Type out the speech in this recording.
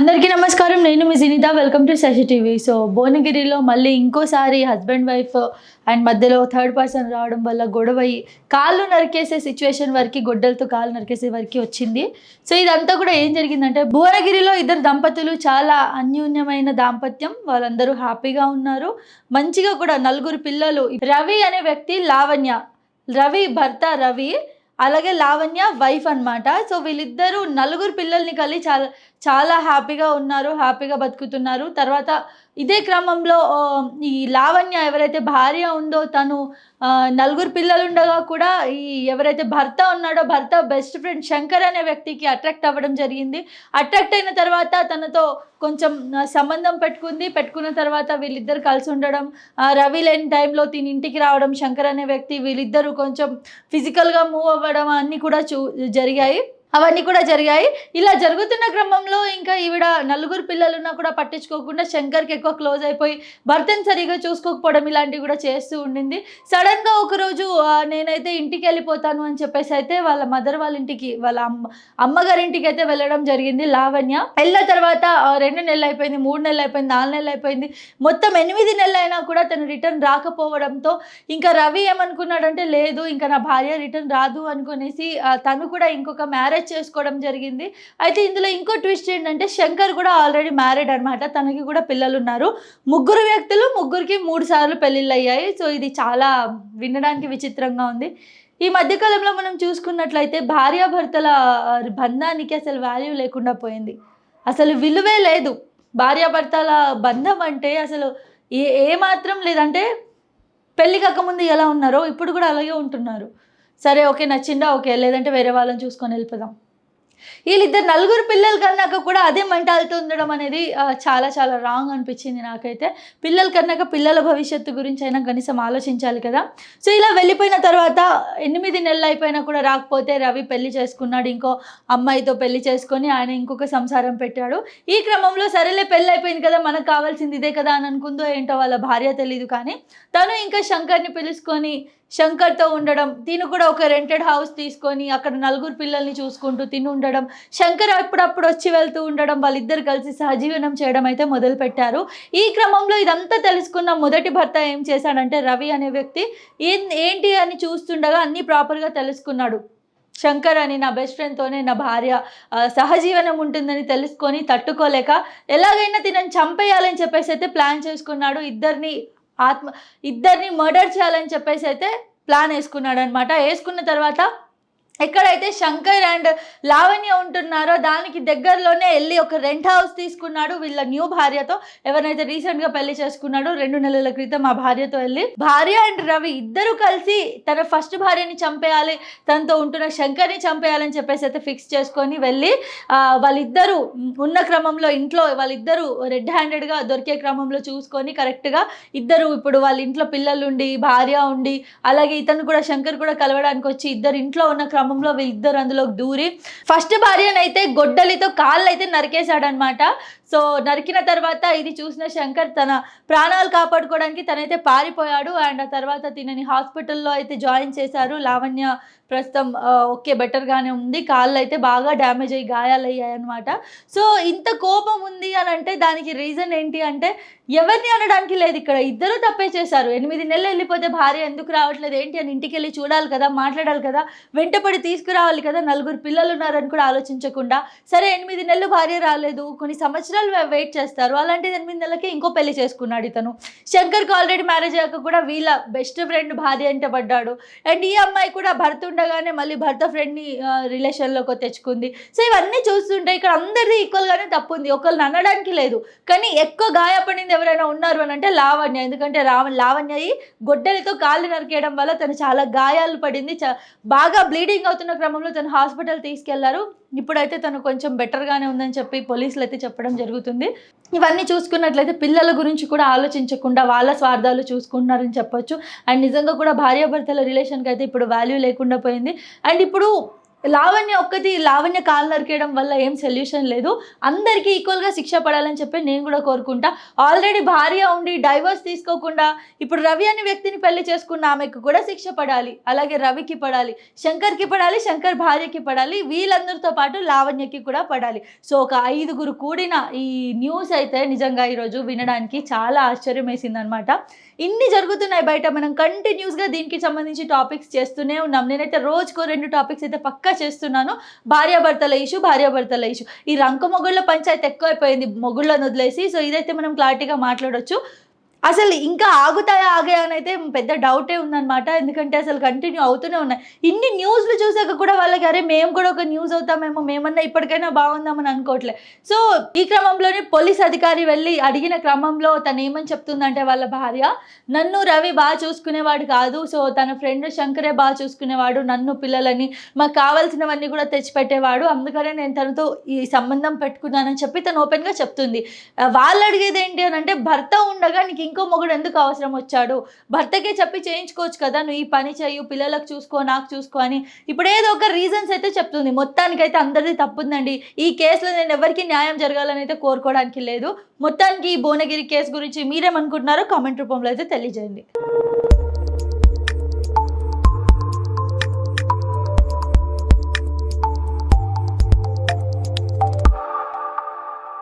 అందరికీ నమస్కారం. నేను మీ Sinitha. Welcome to Sasi TV so భువనగిరిలో మళ్ళీ ఇంకోసారి హస్బెండ్ వైఫ్ అండ్ మధ్యలో థర్డ్ పర్సన్ రావడం వల్ల గొడవ అయ్యి కాళ్ళు నరికేసే సిచ్యువేషన్ వరకు గొడ్డలతో కాళ్ళు నరికేసే వరకు వచ్చింది. సో ఇదంతా కూడా ఏం జరిగిందంటే భువనగిరిలో ఇద్దరు దంపతులు చాలా అన్యోన్యమైన దాంపత్యం. వాళ్ళందరూ హ్యాపీగా ఉన్నారు. మంచిగా కూడా నలుగురు పిల్లలు రవి అనే వ్యక్తి లావణ్య రవి భర్త రవి అలాగే లావణ్య వైఫ్ అన్నమాట. సో వీళ్ళిద్దరూ నలుగురు పిల్లల్ని కలిగి చాలా చాలా హ్యాపీగా ఉన్నారు హ్యాపీగా బతుకుతున్నారు. తర్వాత ఇదే క్రమంలో ఈ లావణ్య ఎవరైతే భార్య ఉందో తను నలుగురు పిల్లలు ఉండగా కూడా ఈ ఎవరైతే భర్త ఉన్నాడో భర్త బెస్ట్ ఫ్రెండ్ శంకర్ అనే వ్యక్తికి అట్రాక్ట్ అవ్వడం జరిగింది. అట్రాక్ట్ అయిన తర్వాత తనతో కొంచెం సంబంధం పెట్టుకుంది. పెట్టుకున్న తర్వాత వీళ్ళిద్దరు కలిసి ఉండడం రవి లేని టైంలో తిని ఇంటికి రావడం శంకర్ అనే వ్యక్తి వీళ్ళిద్దరూ కొంచెం ఫిజికల్గా మూవ్ అవ్వడం అన్నీ కూడా చూ జరిగాయి. అవన్నీ కూడా జరిగాయి. ఇలా జరుగుతున్న క్రమంలో ఇంకా ఈవిడ నలుగురు పిల్లలున్నా కూడా పట్టించుకోకుండా శంకర్కి ఎక్కువ క్లోజ్ అయిపోయి భర్తను సరిగా చూసుకోకపోవడం ఇలాంటివి కూడా చేస్తూ ఉండింది. సడన్గా ఒకరోజు నేనైతే ఇంటికి వెళ్ళిపోతాను అని చెప్పేసి అయితే వాళ్ళ మదర్ వాళ్ళ ఇంటికి వాళ్ళ అమ్మ అమ్మగారింటికి అయితే వెళ్ళడం జరిగింది లావణ్య. వెళ్ళిన తర్వాత రెండు నెలలు అయిపోయింది మూడు నెలలు అయిపోయింది నాలుగు నెలలు అయిపోయింది. మొత్తం ఎనిమిది నెలలు అయినా కూడా తను రిటర్న్ రాకపోవడంతో ఇంకా రవి ఏమనుకున్నాడంటే లేదు ఇంకా నా భార్య రిటర్న్ రాదు అనుకునేసి తను కూడా ఇంకొక మ్యారేజ్ చేసుకోవడం జరిగింది. అయితే ఇందులో ఇంకో ట్విస్ట్ ఏంటంటే శంకర్ కూడా ఆల్రెడీ మ్యారీడ్ అనమాట తనకి కూడా పిల్లలు ఉన్నారు ముగ్గురు వ్యక్తులు ముగ్గురికి మూడు సార్లు పెళ్ళిళ్ళు అయ్యాయి సో ఇది చాలా వినడానికి విచిత్రంగా ఉంది. ఈ మధ్యకాలంలో మనం చూసుకున్నట్లయితే భార్యాభర్తల బంధానికి అసలు వాల్యూ లేకుండా పోయింది. అసలు విలువే లేదు. భార్యాభర్తల బంధం అంటే అసలు ఏ ఏ మాత్రం లేదంటే పెళ్ళి కాకముందు ఎలా ఉన్నారో ఇప్పుడు కూడా అలాగే ఉంటున్నారు. సరే ఓకే నచ్చిందా? ఓకే లేదంటే వేరే వాళ్ళని చూసుకొని వెళ్ళిపోదాం. వీళ్ళిద్దరు నలుగురు పిల్లలు కన్నాక కూడా అదే మెంటాలిటీ ఉండడం అనేది చాలా చాలా రాంగ్ అనిపించింది నాకైతే. పిల్లలు కన్నాక పిల్లల భవిష్యత్తు గురించి అయినా కనీసం ఆలోచించాలి కదా. సో ఇలా వెళ్ళిపోయిన తర్వాత ఎనిమిది నెలలు అయిపోయినా కూడా రాకపోతే రవి పెళ్ళి చేసుకున్నాడు ఇంకో అమ్మాయితో పెళ్ళి చేసుకొని ఆయన ఇంకొక సంసారం పెట్టాడు. ఈ క్రమంలో సరేలే పెళ్ళి అయిపోయింది కదా మనకు కావాల్సింది ఇదే కదా అని అనుకుందో ఏంటో వాళ్ళ భార్య తెలియదు కానీ తను ఇంకా శంకర్ని పిలుచుకొని శంకర్తో ఉండడం తిను కూడా ఒక రెంటెడ్ హౌస్ తీసుకొని అక్కడ నలుగురు పిల్లల్ని చూసుకుంటూ తిని ఉండడం శంకర్ అప్పుడప్పుడు వచ్చి వెళ్తూ ఉండడం వాళ్ళిద్దరు కలిసి సహజీవనం చేయడం అయితే మొదలుపెట్టారు. ఈ క్రమంలో ఇదంతా తెలుసుకున్న మొదటి భర్త ఏం చేశాడంటే రవి అనే వ్యక్తి ఏం ఏంటి అని చూస్తుండగా అన్నీ ప్రాపర్గా తెలుసుకున్నాడు. శంకర్ అని నా బెస్ట్ ఫ్రెండ్తోనే నా భార్య సహజీవనం ఉంటుందని తెలుసుకొని తట్టుకోలేక ఎలాగైనా తినని చంపేయాలని చెప్పేసి అయితే ప్లాన్ చేసుకున్నాడు. ఇద్దరిని ఆత్మ ఇద్దరిని మర్డర్ చేయాలని చెప్పేసి అయితే ప్లాన్ వేసుకున్నాడు అనమాట వేసుకున్న తర్వాత ఎక్కడైతే శంకర్ అండ్ లావణ్య ఉంటున్నారో దానికి దగ్గరలోనే వెళ్ళి ఒక రెంట్ హౌస్ తీసుకున్నాడు వీళ్ళ న్యూ భార్యతో. ఎవరైతే రీసెంట్గా పెళ్ళి చేసుకున్నాడు రెండు నెలల క్రితం ఆ భార్యతో వెళ్ళి. భార్య అండ్ రవి ఇద్దరు కలిసి తన ఫస్ట్ భార్యని చంపేయాలి తనతో ఉంటున్న శంకర్ని చంపేయాలని చెప్పేసి అయితే ఫిక్స్ చేసుకొని వెళ్ళి వాళ్ళిద్దరూ ఉన్న క్రమంలో ఇంట్లో వాళ్ళిద్దరూ రెడ్ హ్యాండెడ్గా దొరికే క్రమంలో చూసుకొని కరెక్ట్గా ఇద్దరు ఇప్పుడు వాళ్ళ ఇంట్లో పిల్లలు ఉండి భార్య ఉండి అలాగే ఇతను కూడా శంకర్ కూడా కలవడానికి వచ్చి ఇద్దరు ఇంట్లో ఉన్న క్రమం క్రమంలో వీళ్ళిద్దరు అందులోకి దూరి ఫస్ట్ భార్యనైతే గొడ్డలితో కాళ్ళు అయితే నరికేశాడనమాట సో నరికిన తర్వాత ఇది చూసిన శంకర్ తన ప్రాణాలు కాపాడుకోవడానికి తనైతే పారిపోయాడు అండ్ ఆ తర్వాత తినని హాస్పిటల్లో అయితే జాయిన్ చేశారు. లావణ్య ప్రస్తుతం ఓకే బెటర్గానే ఉంది. కాళ్ళు అయితే బాగా డ్యామేజ్ అయ్యి గాయాలయ్యాయి అనమాట సో ఇంత కోపం ఉంది అని అంటే దానికి రీజన్ ఏంటి అంటే ఎవరిని అనడానికి లేదు ఇక్కడ. ఇద్దరు తప్పే చేశారు. ఎనిమిది నెలలు వెళ్ళిపోతే భార్య ఎందుకు రావట్లేదు? ఏంటి అని ఇంటికి వెళ్ళి చూడాలి కదా మాట్లాడాలి కదా వెంటపడి తీసుకురావాలి కదా నలుగురు పిల్లలు ఉన్నారని కూడా ఆలోచించకుండా సరే ఎనిమిది నెలలు భార్య రాలేదు. కొన్ని సంవత్సరాలు నెలలు వెయిట్ చేస్తారు. అలాంటిది ఎనిమిది నెలలకి ఇంకో పెళ్ళి చేసుకున్నాడు ఇతను. శంకర్కి ఆల్రెడీ మ్యారేజ్ అయ్యాక కూడా వీళ్ళ బెస్ట్ ఫ్రెండ్ భార్య అంటే పడ్డాడు. అండ్ ఈ అమ్మాయి కూడా భర్త ఉండగానే మళ్ళీ భర్త ఫ్రెండ్ని రిలేషన్లోకి తెచ్చుకుంది. సో ఇవన్నీ చూస్తుంటే ఇక్కడ అందరిది ఈక్వల్గానే తప్పు ఉంది ఒకళ్ళు అనడానికి లేదు. కానీ ఎక్కువ గాయపడింది ఎవరైనా ఉన్నారు అని అంటే లావణ్య. ఎందుకంటే రావ లావణ్య గొడ్డలితో కాళ్ళు నరికేయడం వల్ల తను చాలా గాయాలు పడింది. బాగా బ్లీడింగ్ అవుతున్న క్రమంలో తను హాస్పిటల్ తీసుకెళ్ళారు. ఇప్పుడైతే తను కొంచెం బెటర్గానే ఉందని చెప్పి పోలీసులు అయితే చెప్పడం జరుగుతుంది. ఇవన్నీ చూసుకున్నట్లయితే పిల్లల గురించి కూడా ఆలోచించకుండా వాళ్ళ స్వార్థాలు చూసుకుంటున్నారని చెప్పొచ్చు. అండ్ నిజంగా కూడా భార్యాభర్తల రిలేషన్కి అయితే ఇప్పుడు వాల్యూ లేకుండా పోయింది. అండ్ ఇప్పుడు లావణ్య ఒక్కటి లావణ్య కాలు నరికేయడం వల్ల ఏం సొల్యూషన్ లేదు. అందరికీ ఈక్వల్గా శిక్ష పడాలని చెప్పి నేను కూడా కోరుకుంటా. ఆల్రెడీ భార్య ఉండి డైవర్స్ తీసుకోకుండా ఇప్పుడు రవి అనే వ్యక్తిని పెళ్ళి చేసుకున్న ఆమెకు కూడా శిక్ష పడాలి. అలాగే రవికి పడాలి శంకర్కి పడాలి శంకర్ భార్యకి పడాలి వీళ్ళందరితో పాటు లావణ్యకి కూడా పడాలి. సో ఒక ఐదుగురు కూడిన ఈ న్యూస్ అయితే నిజంగా ఈరోజు వినడానికి చాలా ఆశ్చర్యం వేసిందనమాట ఇన్ని జరుగుతున్నాయి బయట మనం కంటిన్యూస్గా దీనికి సంబంధించి టాపిక్స్ చేస్తూనే ఉన్నాం. నేనైతే రోజుకో రెండు టాపిక్స్ అయితే పక్కా చేస్తున్నాను. భార్యాభర్తల ఇష్యూ భార్యాభర్తల ఇష్యూ ఈ రంక మొగుళ్ళ పంచాయతీ ఎక్కువైపోయింది మొగుళ్ళను వదిలేసి. సో ఇదైతే మనం క్లారిటీగా మాట్లాడొచ్చు. అసలు ఇంకా ఆగుతాయా ఆగాయా అని అయితే పెద్ద డౌటే ఉందన్నమాట. ఎందుకంటే అసలు కంటిన్యూ అవుతూనే ఉన్నాయి. ఇన్ని న్యూస్లు చూసాక కూడా వాళ్ళకి అరే మేము కూడా ఒక న్యూస్ అవుతామేమో మేమన్నా ఇప్పటికైనా బాగుందామని అనుకోవట్లే. సో ఈ క్రమంలోనే పోలీస్ అధికారి వెళ్ళి అడిగిన క్రమంలో తను ఏమని చెప్తుందంటే వాళ్ళ భార్య నన్ను రవి బాగా చూసుకునేవాడు కాదు. సో తన ఫ్రెండ్ శంకరే బాగా చూసుకునేవాడు. నన్ను పిల్లలని మాకు కావాల్సినవన్నీ కూడా తెచ్చిపెట్టేవాడు. అందుకనే నేను తనతో ఈ సంబంధం పెట్టుకున్నానని చెప్పి తను ఓపెన్గా చెప్తుంది. వాళ్ళు అడిగేది ఏంటి అని అంటే భర్త ఉండగా నీకు ఇంకో మొగుడు ఎందుకు అవసరం వచ్చాడు? భర్తకే చెప్పి చేయించుకోవచ్చు కదా నువ్వు ఈ పని చేయు పిల్లలకు చూసుకో నాకు చూసుకో అని. ఇప్పుడు ఏదో ఒక రీజన్స్ అయితే చెప్తుంది. మొత్తానికైతే అందరిది తప్పుందండి. ఈ కేసులో నేను ఎవరికి న్యాయం జరగాలని అయితే కోరుకోవడానికి లేదు. మొత్తానికి ఈ భువనగిరి కేసు గురించి మీరేమనుకుంటున్నారో కామెంట్ రూపంలో అయితే తెలియజేయండి.